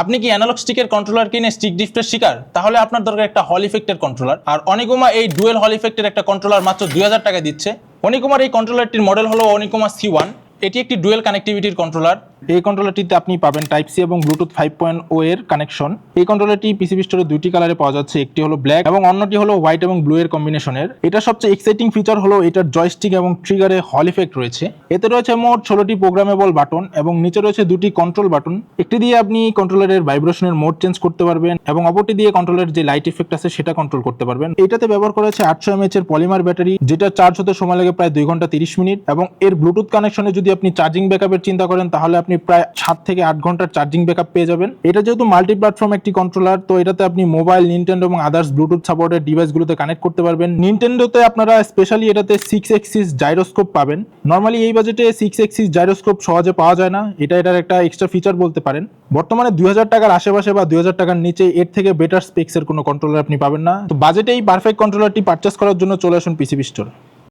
আপনি কি অ্যানালগ স্টিকের কন্ট্রোলার কিনে স্টিক ড্রিফটের শিকার? তাহলে আপনার দরকার একটা হল ইফেক্টের কন্ট্রোলার আর অনিকুমা এই ডুয়েল হল ইফেক্টের একটা কন্ট্রোলার মাত্র দুই হাজার টাকা দিচ্ছে। অনিকুমার এই কন্ট্রোলারটির মডেল হলো অনিকুমা সি ওয়ান এটি একটি ডুয়েল কানেক্টিভিটির কন্ট্রোলার এই কন্ট্রোলারটিতে আপনি পাবেন টাইপ সি এবং ব্লুটুথ ফাইভ পয়েন্ট ও এর কানেকশন এই কন্ট্রোলারটি পিসিবি স্টোরে দুইটি কালারে পাওয়া যাচ্ছে, একটি হলো ব্ল্যাক এবং অন্যটি হলো হোয়াইট এবং ব্লু এর কম্বিনেশনের এটা সবচেয়ে এক্সাইটিং ফিচার হলো এটার জয়স্টিক এবং ট্রিগারে হল ইফেক্ট রয়েছে। এতে রয়েছে মোট ষোলোটি প্রোগ্রামেবল বাটন এবং নিচে রয়েছে দুটি কন্ট্রোল বাটন একটি দিয়ে আপনি কন্ট্রোলারের ভাইব্রেশনের মোড চেঞ্জ করতে পারবেন এবং অপরটি দিয়ে কন্ট্রোলের যে লাইট ইফেক্ট আছে সেটা কন্ট্রোল করতে পারবেন। এটাতে ব্যবহার করা হয়েছে আটশো এমএচ এর পলিমার ব্যাটারি যেটা চার্জ হতে সময় লাগে প্রায় দুই ঘণ্টা তিরিশ মিনিট এবং এর ব্লুটুথ কানেকশনে যদি আপনি চার্জিং ব্যাকআপের চিন্তা করেন, তাহলে আপনি প্রায় সাত থেকে আট ঘণ্টার চার্জিং ব্যাকআপ পেয়ে যাবেন। এটা যেহেতু মাল্টি প্ল্যাটফর্ম একটি কন্ট্রোলার তো এটাতে আপনি মোবাইল নিনটেন্ডো এবং আদার্স ব্লুটুথ সাপোর্টেড ডিভাইসগুলোতে কানেক্ট করতে পারবেন। নিনটেন্ডোতে আপনারা স্পেশালি এটাতে সিক্স এক্সিস জাইরোস্কোপ পাবেন। নর্মালি এই বাজেটে সিক্স এক্সিস জাইরোস্কোপ সহজে পাওয়া যায় না। এটা এটার একটা এক্সট্রা ফিচার বলতে পারেন। বর্তমানে দুই হাজার টাকার আশেপাশে বা দুই হাজার টাকার নিচে এর থেকে বেটার স্পেক্সের কোনো কন্ট্রোলার আপনি পাবেন না। তো বাজেটে এই পারফেক্ট কন্ট্রোলারটি পারচেস করার জন্য চলে আসুন পিসিবি স্টোর